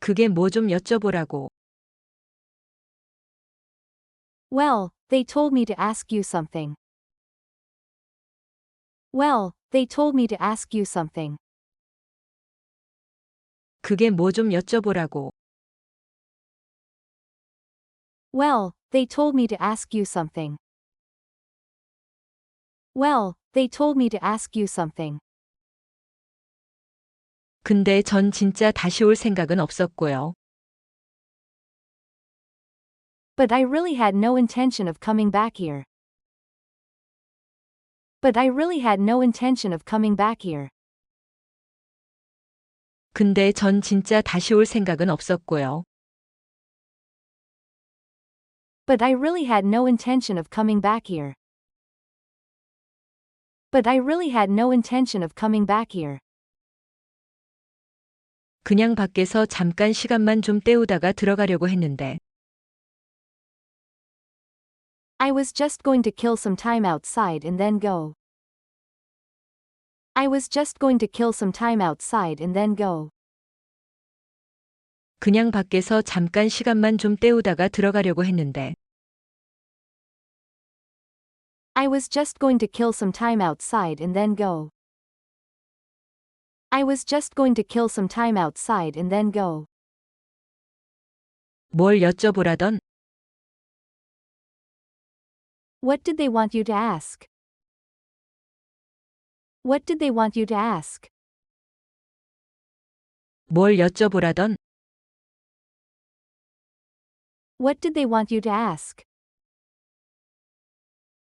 그게 뭐 좀 여쭤보라고. Well, they told me to ask you something. Well, they told me to ask you something. 그게 뭐 좀 여쭤보라고. Well, they told me to ask you something. Well, they told me to ask you something. 근데 전 진짜 다시 올 생각은 없었고요. But I really had no intention of coming back here. But I really had no intention of coming back here. 근데 전 진짜 다시 올 생각은 없었고요. But I really had no intention of coming back here. But I really had no intention of coming back here. 그냥 밖에서 잠깐 시간만 좀 때우다가 들어가려고 했는데. I was just going to kill some time outside and then go. I was just going to kill some time outside and then go. 그냥 밖에서 잠깐 시간만 좀 때우다가 들어가려고 했는데. I was just going to kill some time outside and then go. I was just going to kill some time outside and then go. 뭘 여쭤보라던 What did they want you to ask? What did they want you to ask? 뭘 여쭤보라던 What did they want you to ask?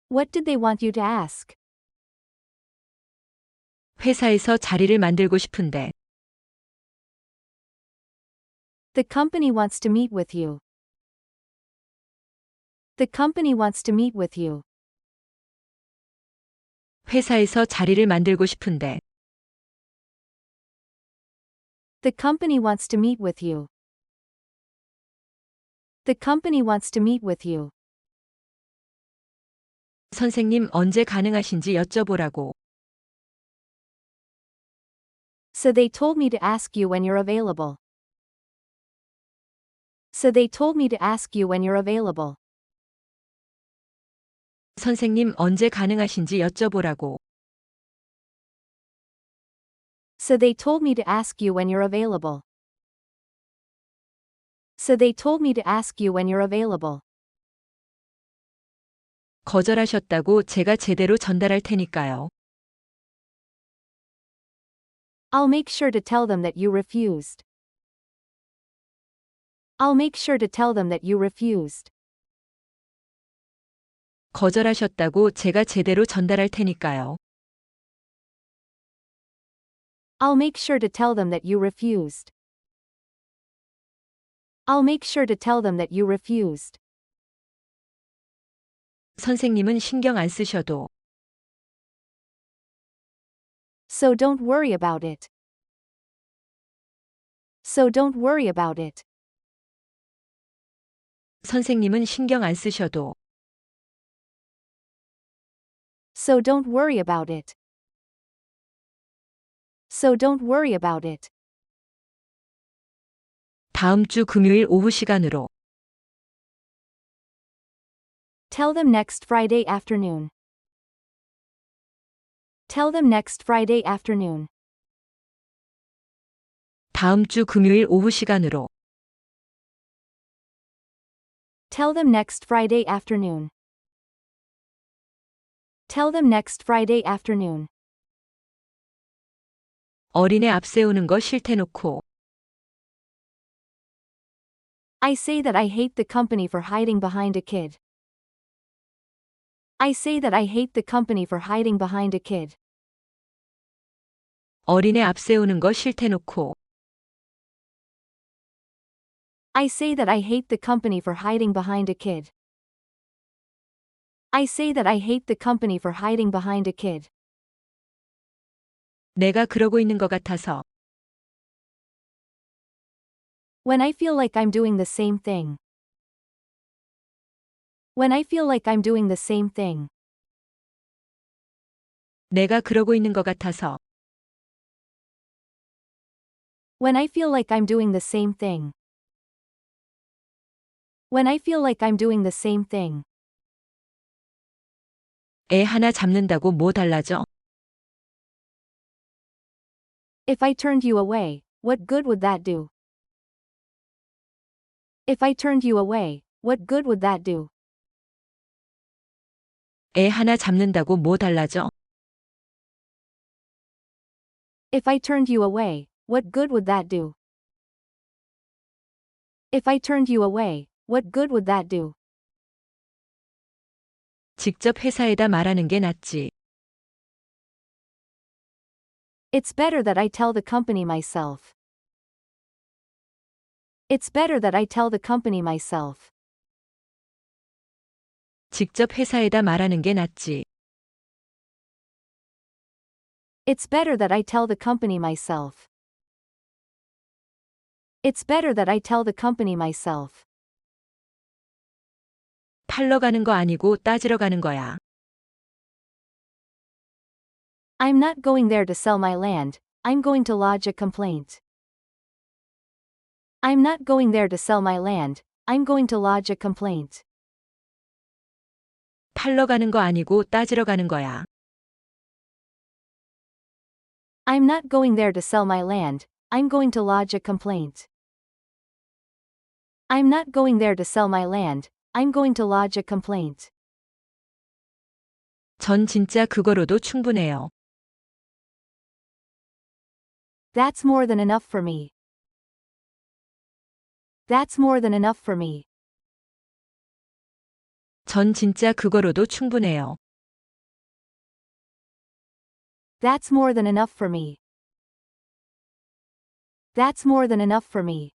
What did they want you to ask? 회사에서 자리를 만들고 싶은데. The company wants to meet with you. The company wants to meet with you. 회사에서 자리를 만들고 싶은데. The company wants to meet with you. The company wants to meet with you. 선생님 언제 가능하신지 여쭤보라고. So they told me to ask you when you're available. So they told me to ask you when you're available. 선생님 언제 가능하신지 여쭤보라고. So they told me to ask you when you're available. So they told me to ask you when you're available. 거절하셨다고 제가 제대로 전달할 테니까요. I'll make sure to tell them that you refused. I'll make sure to tell them that you refused. 거절하셨다고 제가 제대로 전달할 테니까요. I'll make sure to tell them that you refused. I'll make sure to tell them that you refused. 선생님은 신경 안 쓰셔도 So don't worry about it. So don't worry about it. 선생님은 신경 안 쓰셔도 So don't worry about it. So don't worry about it. 다음 주 금요일 오후 시간으로 Tell them next Friday afternoon. Tell them next Friday afternoon. 다음 주 금요일 오후 시간으로 Tell them next Friday afternoon. Tell them next Friday afternoon. 어린애 앞세우는 거 싫대놓고 I say that I hate the company for hiding behind a kid. I say that I hate the company for hiding behind a kid. 어린애 앞세우는 거 싫대놓고 I say that I hate the company for hiding behind a kid. I say that I hate the company for hiding behind a kid. 내가 그러고 있는 것 같아서 When I feel like I'm doing the same thing. When I feel like I'm doing the same thing. 내가 그러고 있는 것 같아서 When I feel like I'm doing the same thing. When I feel like I'm doing the same thing. 애 하나 잡는다고 뭐 달라져? If I turned you away, what good would that do? If I turned you away, what good would that do? 애 하나 잡는다고 뭐 달라져? If I turned you away, what good would that do? If I turned you away, what good would that do? 직접 회사에다 말하는 게 낫지. It's better that I tell the company myself. It's better that I tell the company myself. 직접 회사에다 말하는 게 낫지. It's better that I tell the company myself. It's better that I tell the company myself. 팔러 가는 거 아니고 따지러 가는 거야. I'm not going there to sell my land, I'm going to lodge a complaint. I'm not going there to sell my land, I'm going to lodge a complaint. 팔러 가는 거 아니고 따지러 가는 거야. I'm not going there to sell my land, I'm going to lodge a complaint. I'm not going there to sell my land, I'm going to lodge a complaint. 전 진짜 그거로도 충분해요. That's more than enough for me. That's more than enough for me. 전 진짜 그거로도 충분해요. That's more than enough for me. That's more than enough for me.